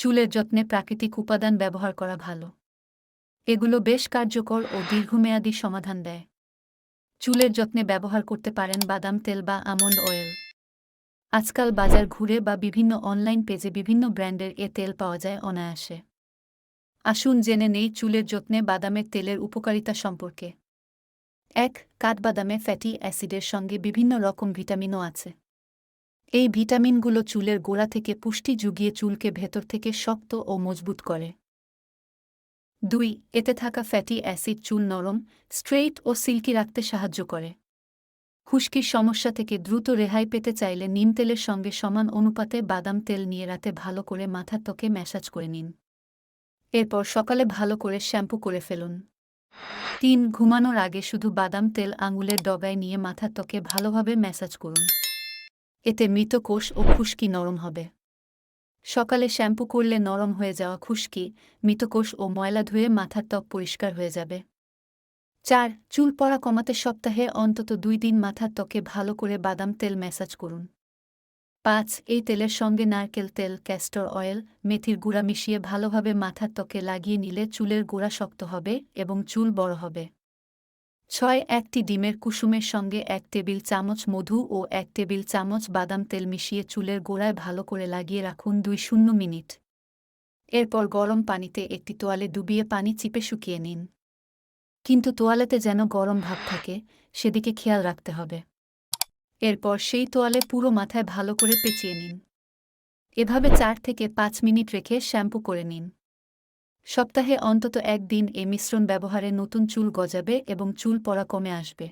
চুলের যত্নে প্রাকৃতিক উপাদান ব্যবহার করা ভালো। এগুলো বেশ কার্যকর ও দীর্ঘমেয়াদী সমাধান দেয়। চুলের যত্নে ব্যবহার করতে পারেন বাদাম তেল বা আমন্ড অয়েল। আজকাল বাজার ঘুরে বা বিভিন্ন অনলাইন পেজে বিভিন্ন ব্র্যান্ডের এ তেল পাওয়া যায় অনায়াসে। আসুন জেনে নেই চুলের যত্নে বাদামের তেলের উপকারিতা সম্পর্কে। এক, কাঠবাদামে ফ্যাটি অ্যাসিডের সঙ্গে বিভিন্ন রকম ভিটামিনও আছে। এই ভিটামিনগুলো চুলের গোড়া থেকে পুষ্টি জুগিয়ে চুলকে ভেতর থেকে শক্ত ও মজবুত করে। দুই, এতে থাকা ফ্যাটি অ্যাসিড চুল নরম, স্ট্রেইট ও সিল্কি রাখতে সাহায্য করে। খুশকির সমস্যা থেকে দ্রুত রেহাই পেতে চাইলে নিম তেলের সঙ্গে সমান অনুপাতে বাদাম তেল নিয়ে রাতে ভালো করে মাথার ত্বকে ম্যাসাজ করে নিন। এরপর সকালে ভালো করে শ্যাম্পু করে ফেলুন। তিন, ঘুমানোর আগে শুধু বাদাম তেল আঙুলের ডগায় নিয়ে মাথার ত্বকে ভালোভাবে ম্যাসাজ করুন। এতে মৃত কোষ ও খুশকি নরম হবে। সকালে শ্যাম্পু করলে নরম হয়ে যাওয়া খুশকি মৃতকোষ ও ময়লা ধুয়ে মাথার ত্বক পরিষ্কার হয়ে যাবে। চার, চুল পড়া কমাতে সপ্তাহে অন্তত দুই দিন মাথার ত্বকে ভালো করে বাদাম তেল ম্যাসাজ করুন। পাঁচ, এই তেলের সঙ্গে নারকেল তেল ক্যাস্টর অয়েল মেথির গুঁড়া মিশিয়ে ভালোভাবে মাথার ত্বকে লাগিয়ে নিলে চুলের গোড়া শক্ত হবে এবং চুল বড় হবে। ছয় একটি ডিমের কুসুমের সঙ্গে এক টেবিল চামচ মধু ও এক টেবিল চামচ বাদাম তেল মিশিয়ে চুলের গোড়ায় ভালো করে লাগিয়ে রাখুন দুই শূন্য মিনিট। এরপর গরম পানিতে একটি তোয়ালে ডুবিয়ে পানি চিপে শুকিয়ে নিন। কিন্তু তোয়ালেতে যেন গরম ভাব থাকে, সেদিকে খেয়াল রাখতে হবে। এরপর সেই তোয়ালে পুরো মাথায় ভালো করে পেঁচিয়ে নিন। এভাবে চার থেকে পাঁচ মিনিট রেখে শ্যাম্পু করে নিন। সপ্তাহে অন্তত একদিন এ মিশ্রণ ব্যবহারে নতুন চুল গজাবে এবং চুল পরা কমে আসবে।